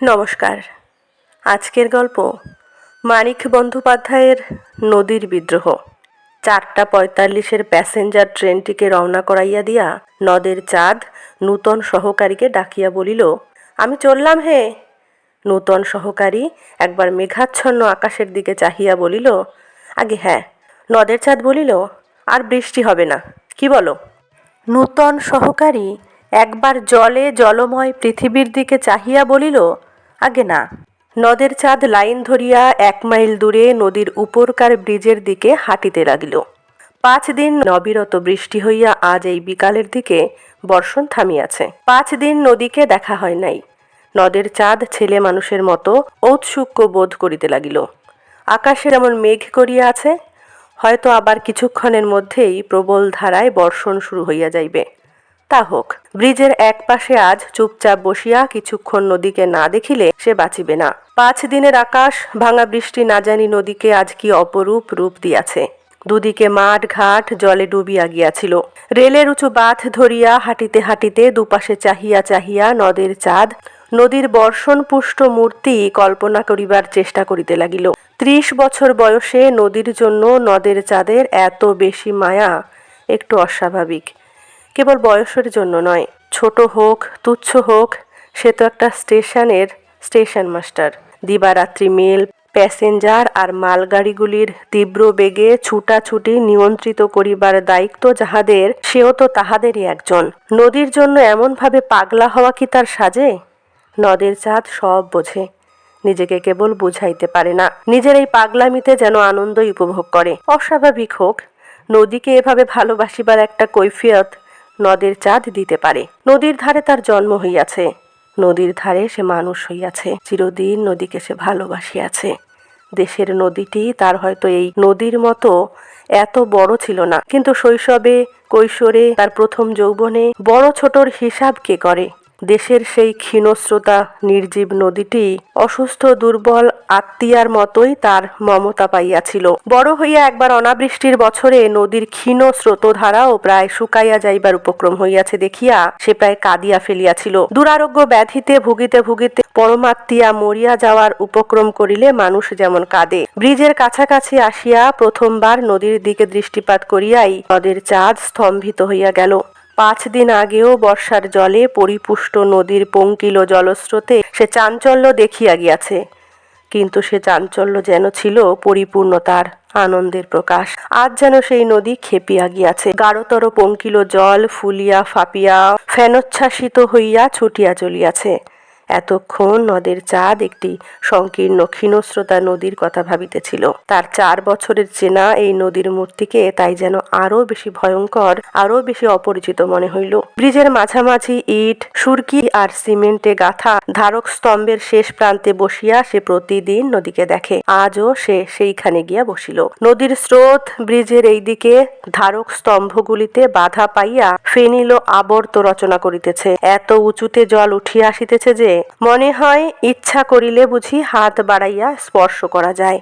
নমস্কার। আজকের গল্প মানিক বন্দ্যোপাধ্যায়ের নদীর বিদ্রোহ। চারটা পঁয়তাল্লিশের প্যাসেঞ্জার ট্রেনটিকে রওনা করাইয়া দিয়া নদের চাঁদ নূতন সহকারীকে ডাকিয়া বলিল, আমি চললাম হে। নূতন সহকারী একবার মেঘাচ্ছন্ন আকাশের দিকে চাহিয়া বলিল, আগে হ্যাঁ। নদের চাঁদ বলিল, আর বৃষ্টি হবে না। কি বলো? নূতন সহকারী একবার জলে জলময় পৃথিবীর দিকে চাহিয়া বলিল আগে না। নদের চাঁদ লাইন ধরিয়া এক মাইল দূরে নদীর উপরকার ব্রিজের দিকে হাঁটিতে লাগিল। পাঁচ দিন নবিরত বৃষ্টি হইয়া আজ এই বিকালের দিকে বর্ষণ থামিয়াছে। পাঁচ দিন নদীকে দেখা হয় নাই। নদের চাঁদ ছেলে মানুষের মতো ঔৎসুক্য বোধ করিতে লাগিল। আকাশে যেমন মেঘ করিয়া আছে, হয়তো আবার কিছুক্ষণের মধ্যেই প্রবল ধারায় বর্ষণ শুরু হইয়া যাইবে। তা হোক, ব্রিজের এক পাশে আজ চুপচাপ বসিয়া কিছুক্ষণ নদীকে না দেখিলে সে বাঁচিবে না। পাঁচ দিনের আকাশ, ভাঙা বৃষ্টি না জানি নদীকে আজ কি অপরূপ রূপ দিয়াছে। দুদিকে মাঠ ঘাট, জলে ডুবিয়া গিয়াছিল। রেলের উঁচু বাঁধ ধরিয়া হাঁটিতে হাঁটিতে দুপাশে চাহিয়া চাহিয়া নদের চাঁদ, নদীর বর্ষণ পুষ্ট মূর্তি কল্পনা করিবার চেষ্টা করিতে লাগিল। ত্রিশ বছর বয়সে নদীর জন্য নদের চাঁদের এত বেশি মায়া, একটু অস্বাভাবিক। কেবল বয়সের জন্য নয়, ছোট হোক, তুচ্ছ হোক, সে তো একটা স্টেশনের, স্টেশন মাস্টার। দিবারাত্রি মেল, প্যাসেঞ্জার আর মালগাড়িগুলির তীব্র বেগে ছুটাছুটি নিয়ন্ত্রিত করিবার দায়িত্ব যাহাদের, সেও তো তাহাদেরই একজন। নদীর জন্য এমনভাবে পাগলা হওয়া কি তার সাজে? নদের চাঁদ সব বোঝে, নিজেকে কেবল বুঝাইতে পারে না। নিজের এই পাগলামিতে যেন আনন্দই উপভোগ করে। অস্বাভাবিক হোক, নদীকে এভাবে ভালোবাসিবার একটা কৈফিয়ত নদের চাঁদ দিতে পারে। নদীর ধারে তার জন্ম হইয়াছে। নদীর ধারে সে মানুষ হইয়াছে। চিরদিন নদীকে সে ভালোবাসিয়াছে। দেশের নদীটি তার হয়তো এই নদীর মতো এত বড় ছিল না। কিন্তু শৈশবে কৈশোরে তার প্রথম যৌবনে বড় ছোটর হিসাব কে করে? দেশের সেই ক্ষীণস্রোতা নির্জীব নদীটি অসুস্থ, দুর্বল আত্মীয়ার মতোই তার মমতা পাইয়াছিল। বড় হইয়া একবার অনাবৃষ্টির বছরে নদীর ক্ষীণ স্রোতধারাও প্রায় শুকাইয়া যাইবার উপক্রম হইয়াছে দেখিয়া সে প্রায় কাঁদিয়া ফেলিয়াছিল। দুরারোগ্য ব্যাধিতে ভুগিতে ভুগিতে পরমাত্মীয়া মরিয়া যাওয়ার উপক্রম করিলে মানুষ যেমন কাঁদে। ব্রিজের কাছাকাছি আসিয়া প্রথমবার নদীর দিকে দৃষ্টিপাত করিয়াই নদের চাঁদ স্তম্ভিত হইয়া গেল। পাঁচ দিন আগেও বর্ষার জলে পরিপুষ্ট নদীর পঙ্কিল জলস্রোতে সে চাঞ্চল্য দেখিয়া গিয়াছে। কিন্তু সে চাঞ্চল্য যেন ছিল পরিপূর্ণতার আনন্দের প্রকাশ। আজ যেন সেই নদী খেপিয়া গিয়াছে। গাঢ়তর পঙ্কিল জল ফুলিয়া ফাপিয়া ফেনোচ্ছ্বাসিত হইয়া ছুটিয়া চলিয়াছে। এতক্ষণ নদের চাঁদ একটি সংকীর্ণ ক্ষীণস্রোতা নদীর কথা ভাবিতেছিল। তার চার বছরের চেনা এই নদীর মূর্তিকে তাই যেন আরও বেশি ভয়ঙ্কর আরও বেশি অপরিচিত মনে হইল। ব্রিজের মাঝামাঝি ইট, সুরকি আর সিমেন্টে গাথা ধারক স্তম্ভের শেষ প্রান্তে বসিয়া সে প্রতিদিন নদীকে দেখে। আজও সে সেইখানে গিয়া বসিল। নদীর স্রোত ব্রিজের এই দিকে ধারক স্তম্ভগুলিতে বাধা পাইয়া ফেনিল আবর্ত রচনা করিতেছে। এত উঁচুতে জল উঠিয়া আসিতেছে যে মনে হয় ইচ্ছা করিলে বুঝি হাত বাড়াইয়া স্পর্শ করা যায়।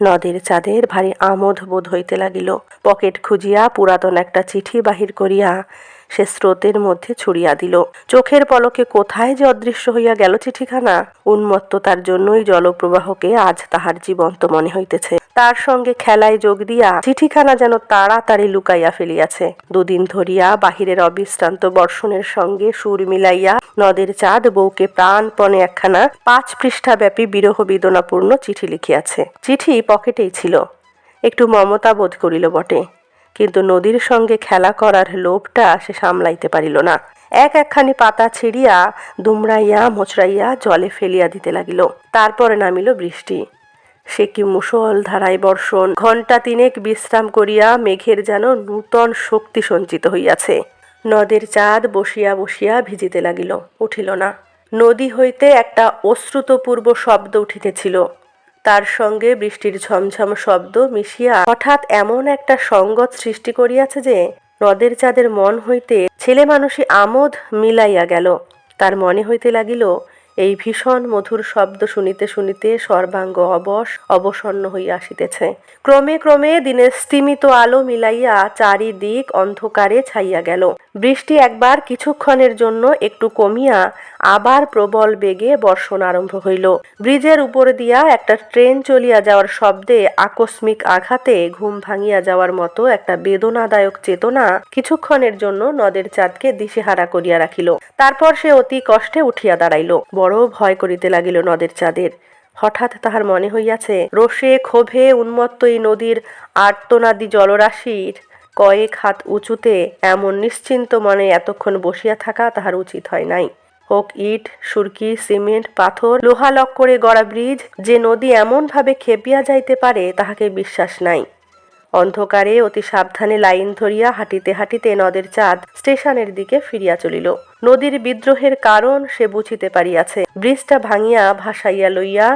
নদীর চাঁদের ভারী আমোদ বোধ হইতে লাগিল। পকেট খুঁজিয়া পুরাতন একটা চিঠি বাহির করিয়া সে স্রোতের মধ্যে ছুড়িয়া দিল। চোখের পলকে কোথায় যে অদৃশ্য হইয়া গেল চিঠিখানা? উন্মত্ততার জন্যই জলপ্রবাহকে আজ তাহার জীবন্ত মনে হইতেছে। তার সঙ্গে খেলায় যোগ দিয়া চিঠিখানা যেন তাড়াতাড়ি লুকাইয়া ফেলিয়াছে। দুদিন ধরিয়া বাহিরের অবিশ্রান্ত বর্ষণের সঙ্গে সুর মিলাইয়া নদের চাঁদ বউকে প্রাণপণে একখানা পাঁচ পৃষ্ঠা ব্যাপী বিরহ বেদনাপূর্ণ চিঠি লিখিয়াছে। চিঠি পকেটেই ছিল। একটু মমতা বোধ করিল বটে, কিন্তু নদীর সঙ্গে খেলা করার লোভটা সে সামলাইতে পারিল না। এক একখানি পাতা ছিঁড়িয়া দুমড়াইয়া মোচড়াইয়া জলে ফেলিয়া দিতে লাগিল। তারপরে নামিল বৃষ্টি। সে কি মুসল ধারায় বর্ষণ। ঘণ্টা তিনেক বিশ্রাম করিয়া মেঘের যেন নূতন শক্তি সঞ্চিত হইয়াছে। নদের চাঁদ বসিয়া বসিয়া ভিজিতে লাগিল, উঠিল না। নদী হইতে একটা অশ্রুতপূর্ব শব্দ উঠিতেছিল। তার সঙ্গে বৃষ্টির ঝমঝম শব্দ মিশিয়া হঠাৎ এমন একটা সঙ্গত সৃষ্টি করিয়াছে যে, নদের চাঁদের মন হইতে ছেলে মানুষই আমোদ মিলাইয়া গেল। তার মনে হইতে লাগিল এই ভীষণ মধুর শব্দ শুনিতে শুনিতে সর্বাঙ্গ অবশ অবসন্ন হইয়া আসিতেছে। ক্রমে ক্রমে দিনের স্তিমিত আলো মিলাইয়া চারিদিক অন্ধকারে ছাইয়া গেল। বৃষ্টি একবার কিছুক্ষণের জন্য একটু কমিয়া আবার প্রবল বেগে বর্ষণ আরম্ভ হইল। ব্রিজের উপর দিয়া একটা ট্রেন চলিয়া যাওয়ার শব্দে আকস্মিক আঘাতে ঘুম ভাঙিয়া যাওয়ার মতো একটা বেদনাদায়ক চেতনা কিছুক্ষণের জন্য নদের চাঁদকে দিশেহারা করিয়া রাখিল। তারপর সে অতি কষ্টে উঠিয়া দাঁড়াইল। বড় ভয় করিতে লাগিল নদের চাঁদের। হঠাৎ তাহার মনে হইয়াছে রোষে ক্ষোভে উন্মত্ত এই নদীর আর্তনাদি জলরাশির কয়েক হাত উঁচুতে এমন নিশ্চিন্ত মনে এতক্ষণ বসিয়া থাকা তাহার উচিত হয় নাই। হোক ইট, সুরকি, সিমেন্ট, পাথর, লোহা লক্করে গড়া ব্রিজ, যে নদী এমনভাবে খেপিয়া যাইতে পারে, তাহাকে বিশ্বাস নাই। অন্ধকারে অতি সাবধানে লাইন ধরিয়া হাঁটিতে হাঁটিতে নদের চাঁদ স্টেশনের দিকে ফিরিয়া চলিল। নদীর বিদ্রোহের কারণ সে বুঝিতে পারিয়াছে। ব্রিজটা ভাঙিয়া ভাসাইয়া লইয়া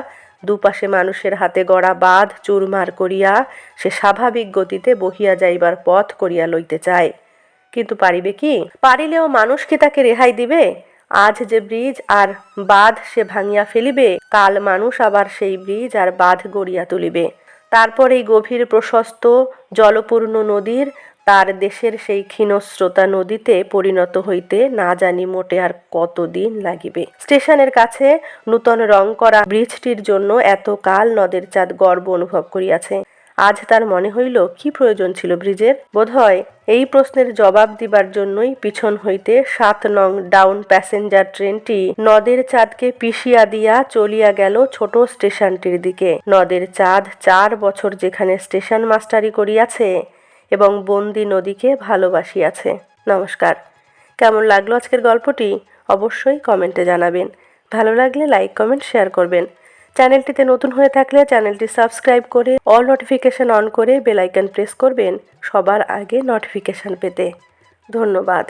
দুপাশে মানুষের হাতে গড়া বাঁধ চুরমার করিয়া সে স্বাভাবিক গতিতে বহিয়া যাইবার পথ করিয়া লইতে চায়। কিন্তু পারিবে কি? পারিলেও মানুষ কি তাকে রেহাই দিবে? আজ যে ব্রিজ আর বাঁধ সে ভাঙিয়া ফেলিবে, কাল মানুষ আবার সেই ব্রিজ আর বাঁধ গড়িয়া তুলিবে। তারপর এই গভীর প্রশস্ত জলপূর্ণ নদীর তার দেশের সেই ক্ষীণস্রোতা নদীতে পরিণত হইতে না জানি মোটে আর কতদিন লাগিবে। স্টেশনের কাছে নূতন রং করা ব্রিজটির জন্য এত কাল নদের চাঁদ গর্ব অনুভব করিয়াছে। আজ তার মনে হইল, কি প্রয়োজন ছিল ব্রিজের? বোধহয় এই প্রশ্নের জবাব দিবার জন্যই পিছন হইতে সাত নং ডাউন প্যাসেঞ্জার ট্রেনটি নদের চাঁদকে পিষিয়া দিয়া চলিয়া গেল ছোট স্টেশনটির দিকে। নদের চাঁদ চার বছর যেখানে স্টেশন মাস্টারি করিয়াছে এবং বন্দি নদীকে ভালোবাসিয়াছে। নমস্কার। কেমন লাগল আজকের গল্পটি? অবশ্যই কমেন্টে জানাবেন। ভালো লাগলে লাইক, কমেন্ট, শেয়ার করবেন। চ্যানেলটিতে নতুন হয়ে থাকলে চ্যানেলটি সাবস্ক্রাইব করে অল নোটিফিকেশন অন করে বেলাইকান প্রেস করবেন সবার আগে নোটিফিকেশন পেতে। ধন্যবাদ।